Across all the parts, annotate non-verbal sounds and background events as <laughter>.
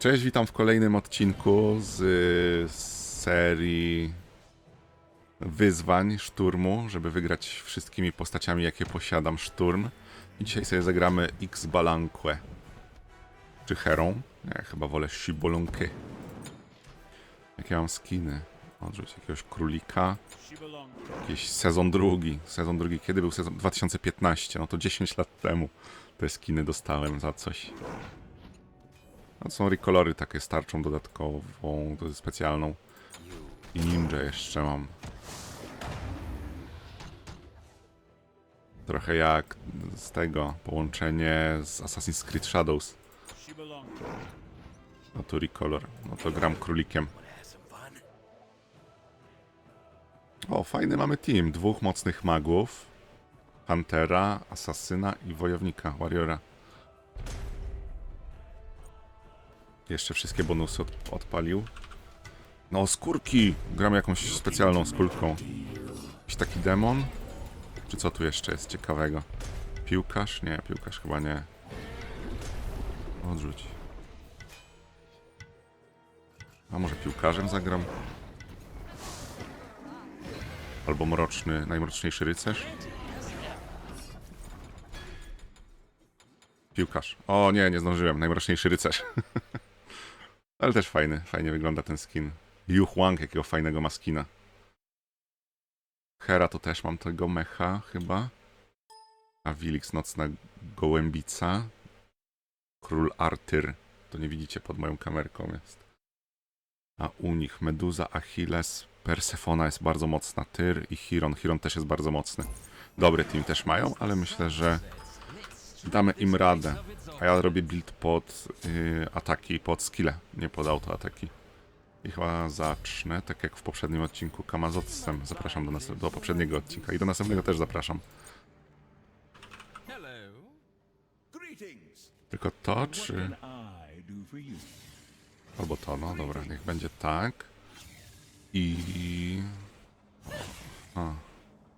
Cześć, witam w kolejnym odcinku z serii wyzwań szturmu, żeby wygrać wszystkimi postaciami, jakie posiadam szturm. I dzisiaj sobie zagramy X Balanque. Czy Herą? Ja chyba wolę Shibolunkę. Jakie mam skiny? Odrzuć jakiegoś królika. Jakiś sezon drugi. Sezon drugi. Kiedy był sezon? 2015. No to 10 lat temu te skiny dostałem za coś. No, są rekolory takie z tarczą dodatkową, to jest specjalną. I ninja jeszcze mam. Trochę jak z tego połączenie z Assassin's Creed Shadows. No tu recolor. No to gram królikiem. O, fajny mamy team. Dwóch mocnych magów. Huntera, asasyna i wojownika, warriora. Jeszcze wszystkie bonusy od, odpalił. No, skórki! Gram jakąś specjalną skórką. Jakiś taki demon? Czy co tu jeszcze jest ciekawego? Piłkarz? Nie, piłkarz chyba nie. Odrzuć. A może piłkarzem zagram? Albo mroczny, najmroczniejszy rycerz? Piłkarz. O nie, nie zdążyłem. Najmroczniejszy rycerz. <laughs> Ale też fajny, fajnie wygląda ten skin. Yu Huang, jakiego fajnego ma skina. Hera to też mam tego mecha, chyba. A Wilix, nocna gołębica. Król Artyr. To nie widzicie, pod moją kamerką jest. A u nich Meduza, Achilles, Persefona jest bardzo mocna. Tyr i Chiron. Chiron też jest bardzo mocny. Dobry team też mają, ale myślę, że damy im radę. A ja robię build pod yy, ataki, pod skille, nie pod autoataki. I chyba zacznę, tak jak w poprzednim odcinku Kamazotsem. Zapraszam do, nas- do poprzedniego odcinka i do następnego też zapraszam. Tylko to, czy... Albo to, no dobra, niech będzie tak. I... A,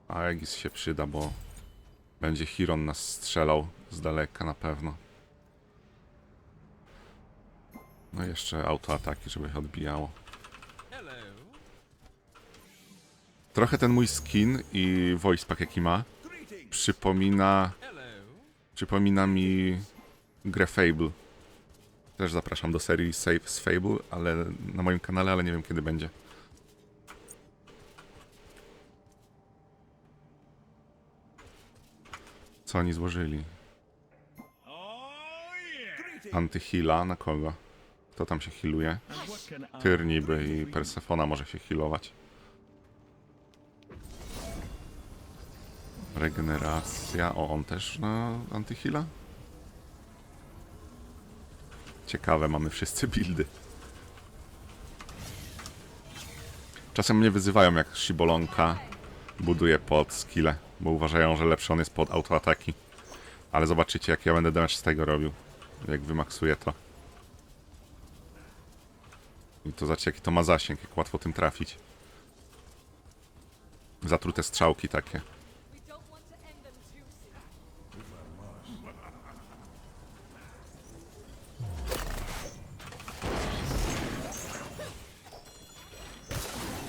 Aegis się przyda, bo będzie Chiron nas strzelał z daleka na pewno. No jeszcze autoataki, żeby się odbijało. Trochę ten mój skin i voice pack jaki ma przypomina, przypomina mi grę Fable. Też zapraszam do serii Save z Fable, ale na moim kanale, ale nie wiem kiedy będzie. Co oni złożyli? Antyhila na kogo? Kto tam się I Tyr niby i Persefona może się healować. Regeneracja. O, on też na antyhila? Ciekawe, mamy wszyscy buildy. Czasem mnie wyzywają jak Shibolonka buduje pod skille, bo uważają, że lepszy on jest pod autoataki. Ale zobaczycie jak ja będę damage z tego robił, jak wymaksuję to. I to zobaczcie, jaki to ma zasięg, jak łatwo tym trafić. Zatrute strzałki takie.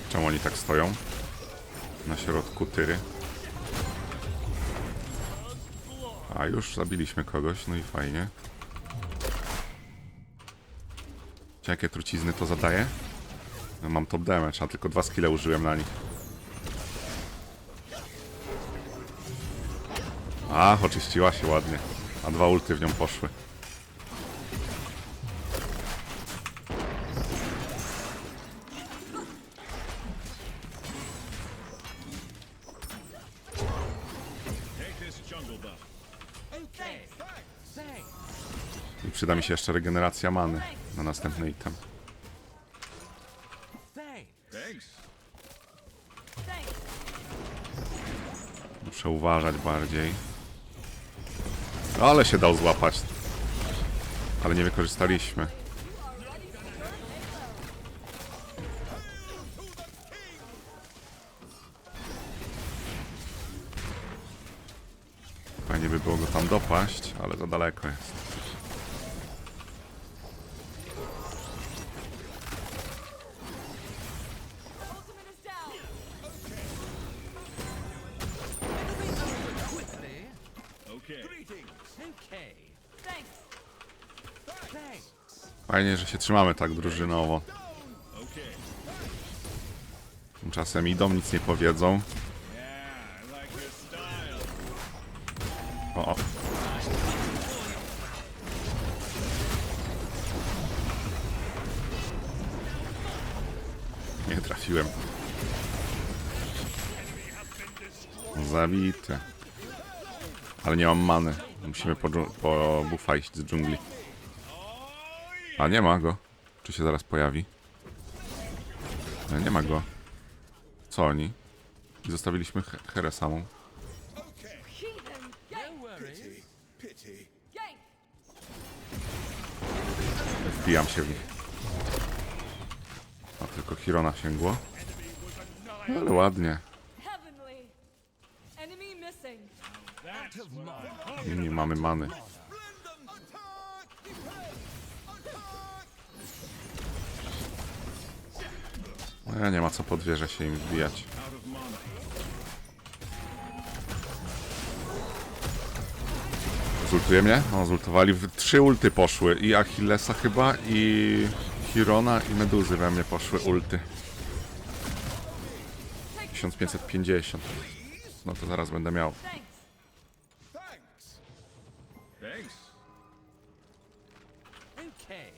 Czemu oni tak stoją? Na środku tyry. A już zabiliśmy kogoś, no i fajnie. Wiecie, Jakie trucizny to zadaje? No, mam top damage, a tylko dwa skille użyłem na nich. Ach, oczyściła się ładnie. A dwa ulty w nią poszły. Przyda mi się jeszcze regeneracja many na następny item. Muszę uważać bardziej. Ale się dał złapać. Ale nie wykorzystaliśmy. Fajnie by było go tam dopaść, ale za daleko jest. Się trzymamy tak drużynowo. Tymczasem idą, nic nie powiedzą. O. Nie trafiłem. Zabity. Ale nie mam many. Musimy po, dżu- po z dżungli. A nie ma go. Czy się zaraz pojawi? Ale nie ma go. Co oni? Zostawiliśmy He- Herę samą. Wbijam się w nich. A tylko Hirona sięgło. Ale ładnie. Nie mamy many. No, nie ma co pod się im wbijać. Zultuje mnie? O, zultowali. Trzy ulty poszły. I Achillesa chyba, i Hirona, i Meduzy we mnie poszły ulty. 1550. No to zaraz będę miał.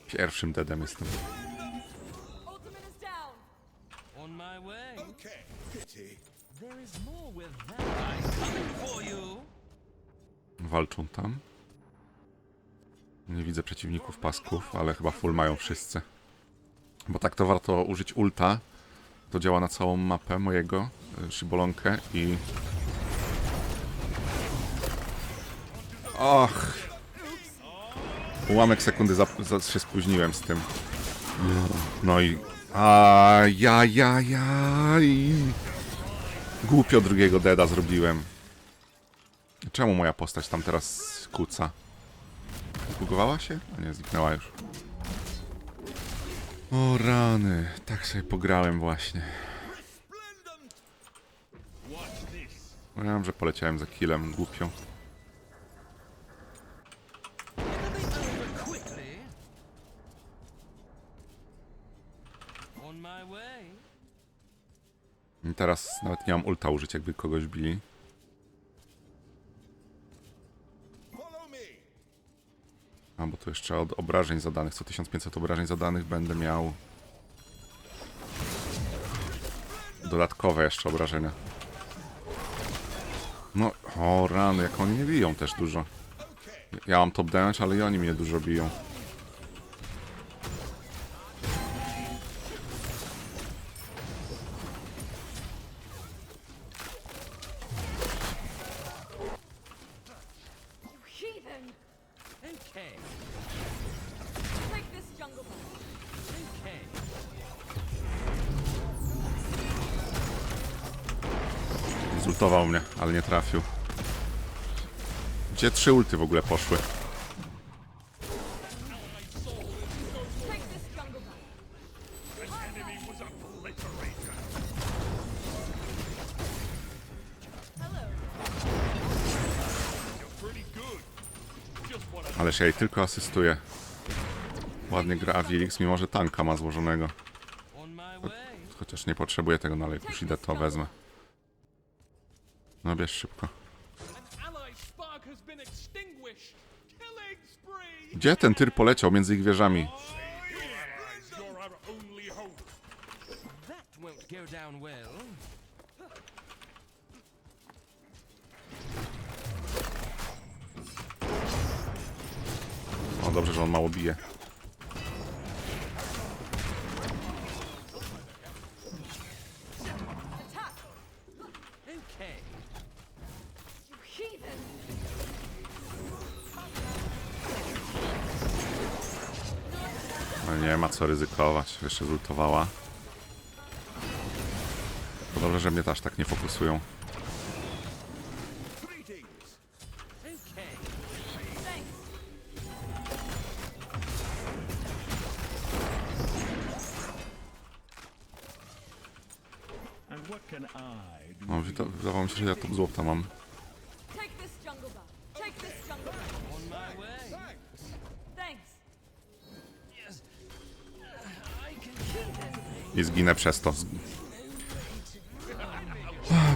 Pierwszym dedem jestem. On my way. Okay. There is more with that. I'm coming for you. Walczą tam. Nie widzę przeciwników pasków, ale chyba full mają wszyscy. Bo tak to warto użyć ulta. To działa na całą mapę mojego y, szybolonkę i... Och! Ułamek sekundy za, za się spóźniłem z tym. No i... A ja, ja, ja, i... Głupio drugiego deda zrobiłem. Czemu moja postać tam teraz kuca? Zbugowała się? A nie, zniknęła już. O rany, tak sobie pograłem właśnie. This. Wiem, że poleciałem za killem, głupio. It'll be over quickly. On my way. I teraz nawet nie mam ulta użyć, jakby kogoś bili. A, bo tu jeszcze od obrażeń zadanych, co 1500 obrażeń zadanych będę miał... Dodatkowe jeszcze obrażenia. No, o rany, jak oni mnie biją też dużo. Ja mam top damage, ale i oni mnie dużo biją. Trafił. Gdzie trzy ulty w ogóle poszły? Ależ ja jej tylko asystuję. Ładnie gra Avilix, mimo że tanka ma złożonego. Chociaż nie potrzebuję tego, no ale już idę, to wezmę. No bierz szybko. Gdzie ten tyr poleciał między ich wieżami? O, dobrze, że on mało bije. Co ryzykować, jeszcze zultowała. To dobrze, że mnie też tak nie fokusują. No, wyda- wydawało mi się, że ja top złota mam. Take this jungle buff! Take this jungle buff! On my way. I zginę przez to.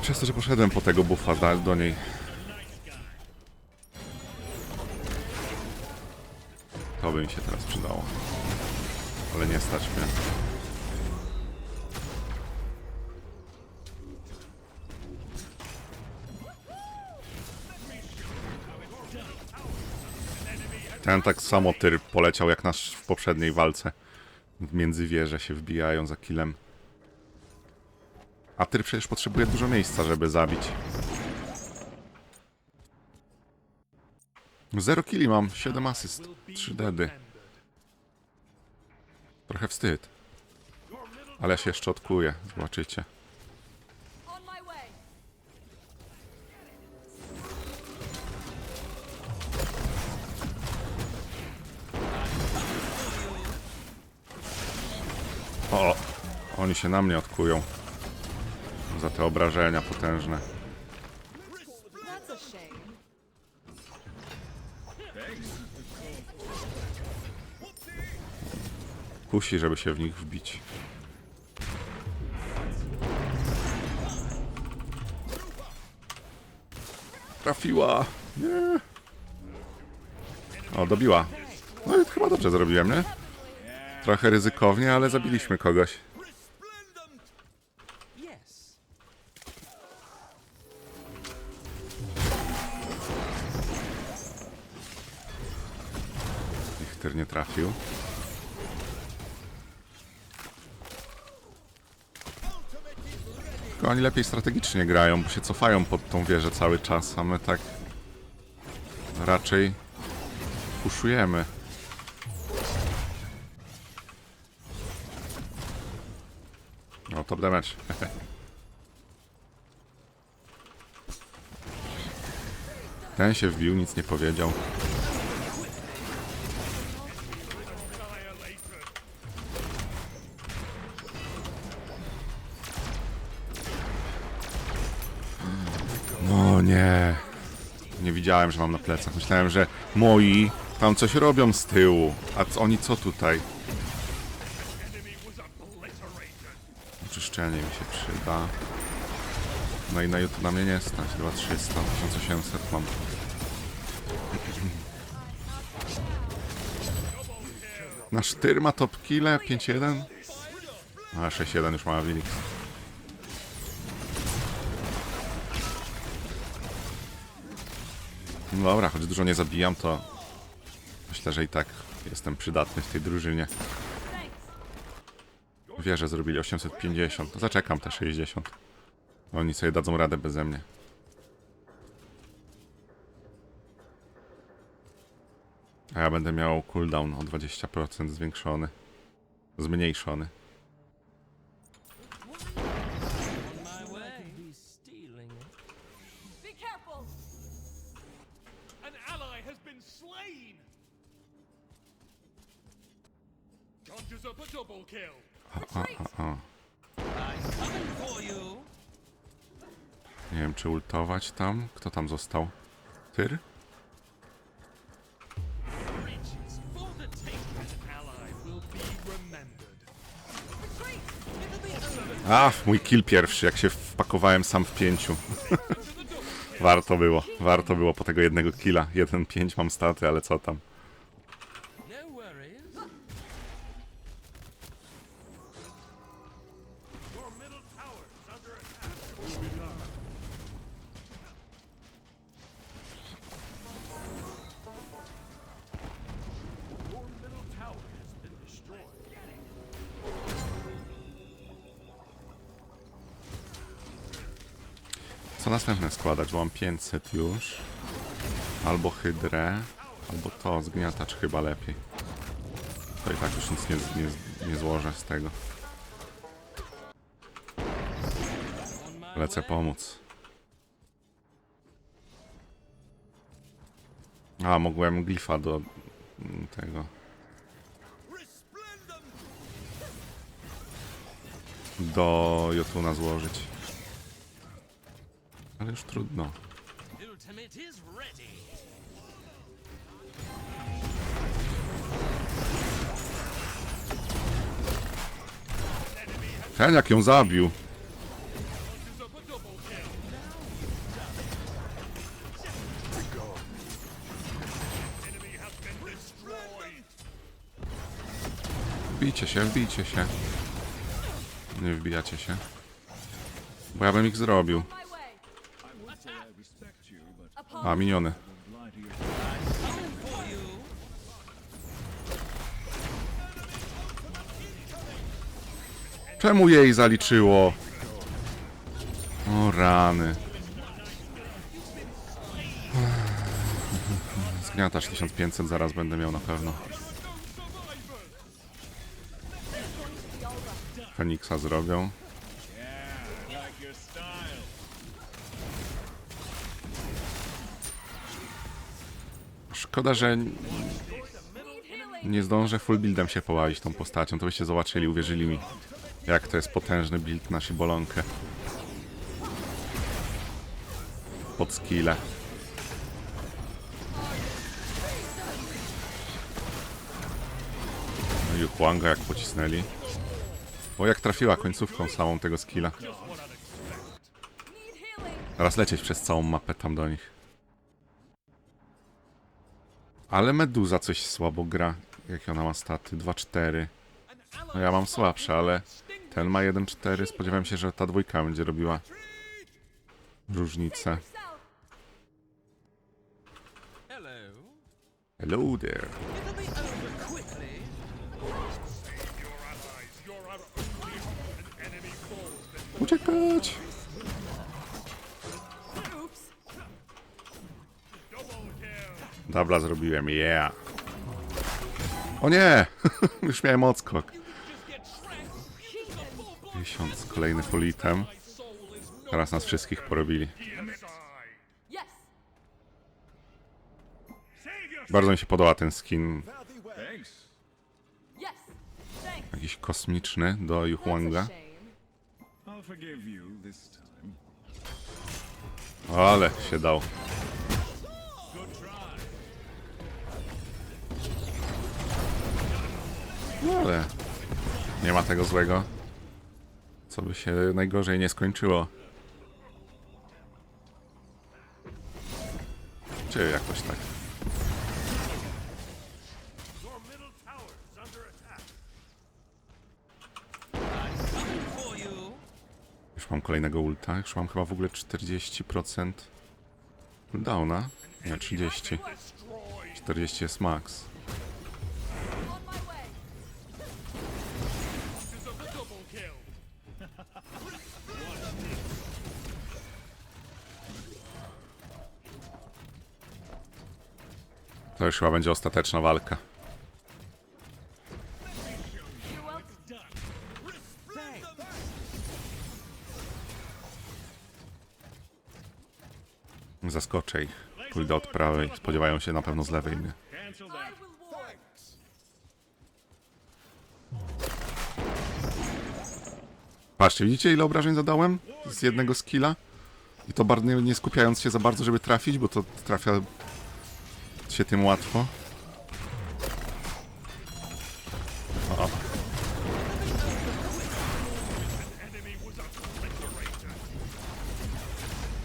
Przez to, że poszedłem po tego buffa do niej. To by mi się teraz przydało. Ale nie stać mnie. Ten tak samo tyr poleciał jak nasz w poprzedniej walce. Między wieże się wbijają za killem. A tyr przecież potrzebuje dużo miejsca, żeby zabić. Zero killi mam, 7 asyst, 3 dedy. Trochę wstyd. Ale ja się jeszcze odkuję, zobaczycie. O, oni się na mnie odkują. Za te obrażenia potężne. Kusi, żeby się w nich wbić. Trafiła! Nie! O, dobiła. No i chyba dobrze zrobiłem, nie? Trochę ryzykownie, ale zabiliśmy kogoś. Richter nie trafił. Tylko oni lepiej strategicznie grają, bo się cofają pod tą wieżę cały czas, a my tak raczej puszujemy. Top damage. <laughs> Ten się wbił, nic nie powiedział. No nie. Nie widziałem, że mam na plecach. Myślałem, że moi tam coś robią z tyłu. A oni co tutaj? Oczyszczenie mi się przyda. No i na YouTube na mnie nie stać. Chyba 300, 1800 mam. Nasz tyr ma top kille 5-1. A 6-1 już ma Wilix. No dobra, choć dużo nie zabijam, to myślę, że i tak jestem przydatny w tej drużynie. Wierzę, zrobili 850. To zaczekam te 60. Oni sobie dadzą radę beze mnie. A ja będę miał cooldown o 20% zwiększony. Zmniejszony. Tam. Kto tam został? Tyr? Riches for the taking. An ally will be remembered. Retreat. A, mój kill pierwszy, jak się wpakowałem sam w pięciu. <laughs> warto było, warto było po tego jednego killa. 1-5 mam staty, ale co tam. Następne składać? Bo mam 500 już. Albo hydrę, albo to, zgniatacz chyba lepiej. To i tak już nic nie, nie, nie złożę z tego. Lecę pomóc. A, mogłem glifa do tego. Do Jotuna złożyć. Ale już trudno. Ten jak ją zabił. Wbijcie się, wbijcie się. Nie wbijacie się. Bo ja bym ich zrobił. A, miniony. Czemu jej zaliczyło? O rany. Zgniatasz 1500 zaraz będę miał na pewno. Feniksa zrobią. Szkoda, że nie zdążę full buildem się połazić tą postacią. To byście zobaczyli, uwierzyli mi. Jak to jest potężny build na Shibolonkę. Pod skille. No i Huanga jak pocisnęli. O jak trafiła końcówką samą tego skilla. Teraz lecieć przez całą mapę tam do nich. Ale Meduza coś słabo gra. Jakie ona ma staty? 2-4. No ja mam słabsze, ale ten ma 1-4. Spodziewałem się, że ta dwójka będzie robiła różnicę. Hello. There. Uciekać! Dobra, zrobiłem, yeah. O nie! <laughs> Już miałem odskok. Miesiąc, kolejny full item. Teraz nas wszystkich porobili. Bardzo mi się podoba ten skin jakiś kosmiczny do Yuhuanga. Ale się dał. No ale nie ma tego złego. Co by się najgorzej nie skończyło. Czy jakoś tak. Już mam kolejnego ulta. Już mam chyba w ogóle 40% cooldowna. Nie, 30. 40 jest max. To już chyba będzie ostateczna walka. Zaskoczę ich. Pójdę od prawej. Spodziewają się na pewno z lewej mnie. Patrzcie, widzicie ile obrażeń zadałem z jednego skilla? I to bardzo nie, nie skupiając się za bardzo, żeby trafić, bo to trafia się tym łatwo.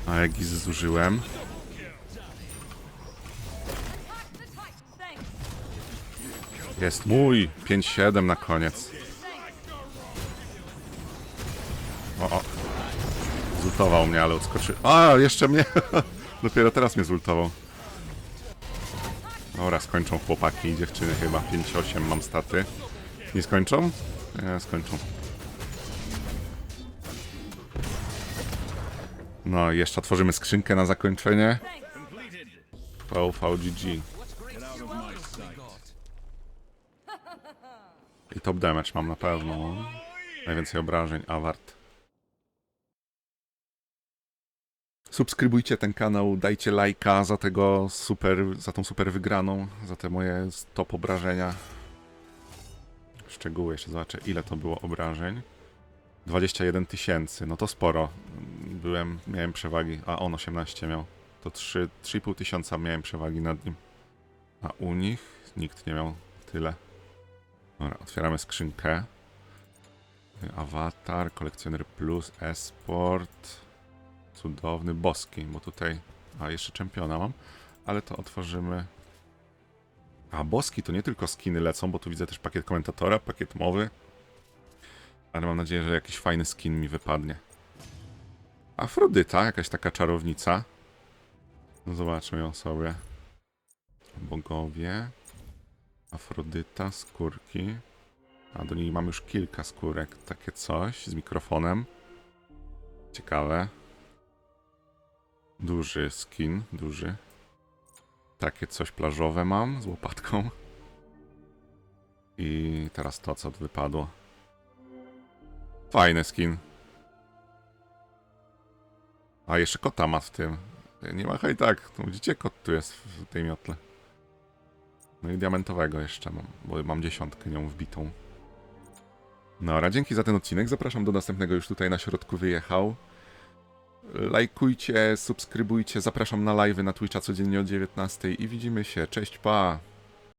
A jak zużyłem. Jest mój! 5-7 na koniec. O, o. Zultował mnie, ale odskoczył. A, jeszcze mnie! <laughs> Dopiero teraz mnie zultował. Skończą chłopaki i dziewczyny chyba. 5-8 mam staty. Nie skończą? Nie, skończą. No i jeszcze otworzymy skrzynkę na zakończenie. VVGG. I top damage mam na pewno. Najwięcej obrażeń, Awart. Subskrybujcie ten kanał, dajcie lajka za tego super, za tą super wygraną, za te moje top obrażenia. Szczegóły jeszcze zobaczę, ile to było obrażeń. 21 tysięcy, no to sporo. Byłem, miałem przewagi, a on 18 miał. To 3 3,5 tysiąca miałem przewagi nad nim. A u nich nikt nie miał tyle. Dobra, otwieramy skrzynkę. Awatar, kolekcjoner plus, esport. Cudowny, boski, bo tutaj. A jeszcze czempiona mam, ale to otworzymy. A boski to nie tylko skiny lecą, bo tu widzę też pakiet komentatora, pakiet mowy. Ale mam nadzieję, że jakiś fajny skin mi wypadnie. Afrodyta, jakaś taka czarownica. No zobaczmy ją sobie. Bogowie. Afrodyta, skórki. A do niej mam już kilka skórek, takie coś z mikrofonem. Ciekawe. Duży skin, duży. Takie coś plażowe mam z łopatką. I teraz to, co wypadło. Fajny skin. A jeszcze kota ma w tym. Nie ma hej tak. To widzicie, kot tu jest w tej miotle. No i diamentowego jeszcze mam, bo mam dziesiątkę nią wbitą. Dobra, dzięki za ten odcinek. Zapraszam do następnego już tutaj na środku wyjechał. Lajkujcie, subskrybujcie, zapraszam na live'y na Twitcha codziennie o 19 i widzimy się. Cześć, pa!